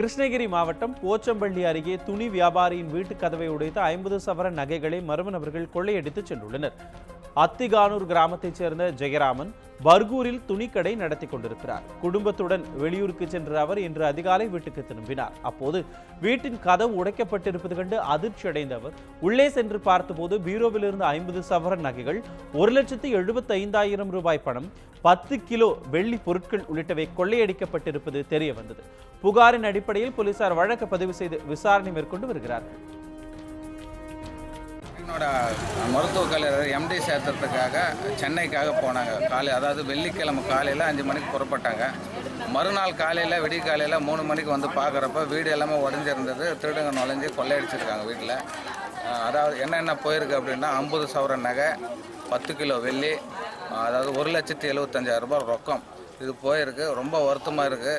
கிருஷ்ணகிரி மாவட்டம் போச்சம்பள்ளி அருகே துணி வியாபாரியின் வீட்டு கதவை உடைத்து ஐம்பது சவர நகைகளை மர்ம நபர்கள் கொள்ளையடித்து சென்றுள்ளனர். அத்திகானூர் கிராமத்தைச் சேர்ந்த ஜெயராமன் பர்கூரில் துணிக்கடை நடத்தி கொண்டிருக்கிறார். குடும்பத்துடன் வெளியூருக்கு சென்ற அவர் இன்று அதிகாலை வீட்டுக்கு திரும்பினார். அப்போது வீட்டின் கதவு உடைக்கப்பட்டிருப்பது கண்டு அதிர்ச்சி அடைந்த அவர் உள்ளே சென்று பார்த்தபோது பீரோவில் இருந்த ஐம்பது சவரன் நகைகள் ஒரு லட்சத்து எழுபத்தி ஐந்தாயிரம் ரூபாய் பணம் பத்து கிலோ வெள்ளி பொருட்கள் உள்ளிட்டவை கொள்ளையடிக்கப்பட்டிருப்பது தெரிய வந்தது. புகாரின் அடிப்படையில் போலீசார் வழக்கு பதிவு செய்து விசாரணை மேற்கொண்டு வருகிறார்கள். என்னோட மருத்துவக் கல்லூரி எம்டி சேர்த்துறதுக்காக சென்னைக்காக போனாங்க. காலை அதாவது வெள்ளிக்கிழமை காலையில் அஞ்சு மணிக்கு புறப்பட்டாங்க. மறுநாள் காலையில் விடிய காலையில் மூணு மணிக்கு வந்து பார்க்குறப்ப வீடு எல்லாமே உடஞ்சிருந்தது. திருடங்க நுழைஞ்சு கொள்ளையடிச்சிருக்காங்க வீட்டில். அதாவது என்னென்ன போயிருக்கு அப்படின்னா ஐம்பது சவர நகை பத்து கிலோ வெள்ளி அதாவது ஒரு லட்சத்தி எழுபத்தஞ்சாயிரம் ரூபாய் ரொக்கம். இது போயிருக்கு. ரொம்ப வருத்தமாக இருக்குது